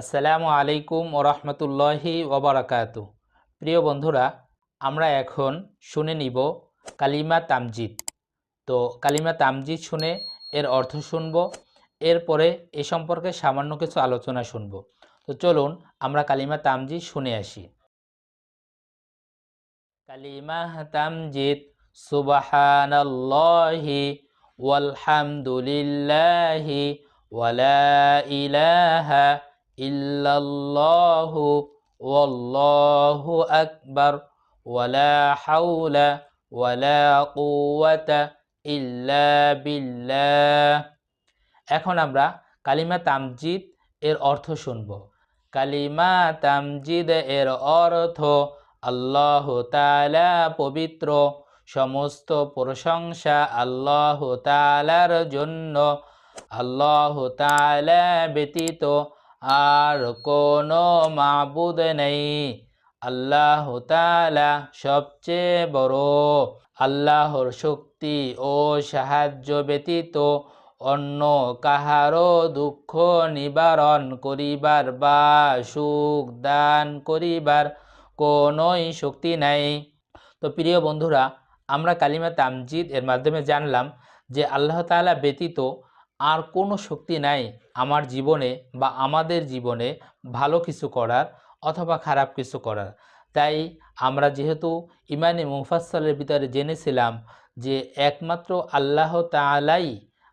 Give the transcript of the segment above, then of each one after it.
আসসালামু আলাইকুম ওরহমতুল্লাহি ওবরাকাত প্রিয় বন্ধুরা, আমরা এখন শুনে নিব কালিমা তামজিদ। তো কালিমা তামজিদ শুনে এর অর্থ শুনব, এরপরে এ সম্পর্কে সামান্য কিছু আলোচনা শুনব। তো চলুন, আমরা কালিমা তামজিদ শুনে আসি। কালিমা তামজিদ, সুবহানাল্লাহি ওয়ালহামদুলিল্লাহি ওয়ালা ইলাহা ইল্লাল্লাহু ওয়াল্লাহু আকবার ওয়ালা ইল্লা এখন আমরা কালিমা তামজিদ এর অর্থ শুনব। কালিমা তামজিদ এর অর্থ, আল্লাহ তাআলা পবিত্র, সমস্ত প্রশংসা আল্লাহ তাআলার জন্য, আল্লাহ তাআলা ব্যতীত আর কোনো মাবুদ নেই। আল্লাহ তাআলা সবচেয়ে বড়। আল্লাহর শক্তি ও সাহায্য ব্যতীত অন্য কাহারও দুঃখ নিবারণ করিবার বা সুখ দান করিবার কোনোই শক্তি নাই। তো প্রিয় বন্ধুরা, আমরা কালিমা তামজিদ এর মাধ্যমে জানলাম যে আল্লাহ তাআলা ব্যতীত আর কোনো শক্তি নাই আমার জীবনে বা আমাদের জীবনে ভালো কিছু করার অথবা খারাপ কিছু করার। তাই আমরা যেহেতু ইমানি মুফাসলের ভিতরে জেনেছিলাম যে একমাত্র আল্লাহ তালাই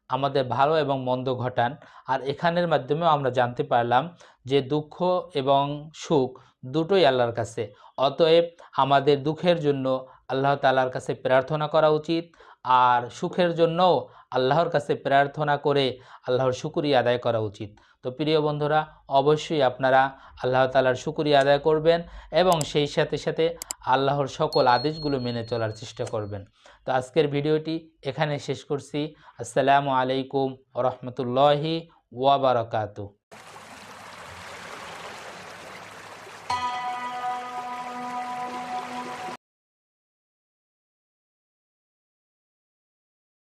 আমাদের ভালো এবং মন্দ ঘটান, আর এখানের মাধ্যমেও আমরা জানতে পারলাম যে দুঃখ এবং সুখ দুটোই আল্লাহর কাছে। অতএব আমাদের দুঃখের জন্য আল্লাহ তালার কাছে প্রার্থনা করা উচিত। আর সুখের জন্যও আল্লাহর কাছে প্রার্থনা করে আল্লাহর শুকুরিয়া আদায় করা উচিত। তো প্রিয় বন্ধুরা, অবশ্যই আপনারা আল্লাহ তালার শুকুরিয়া আদায় করবেন এবং সেই সাথে সাথে আল্লাহর সকল আদেশগুলো মেনে চলার চেষ্টা করবেন। তো আজকের ভিডিওটি এখানে শেষ করছি। আসসালামু আলাইকুম রহমতুল্লাহি ওয়াবারকাতু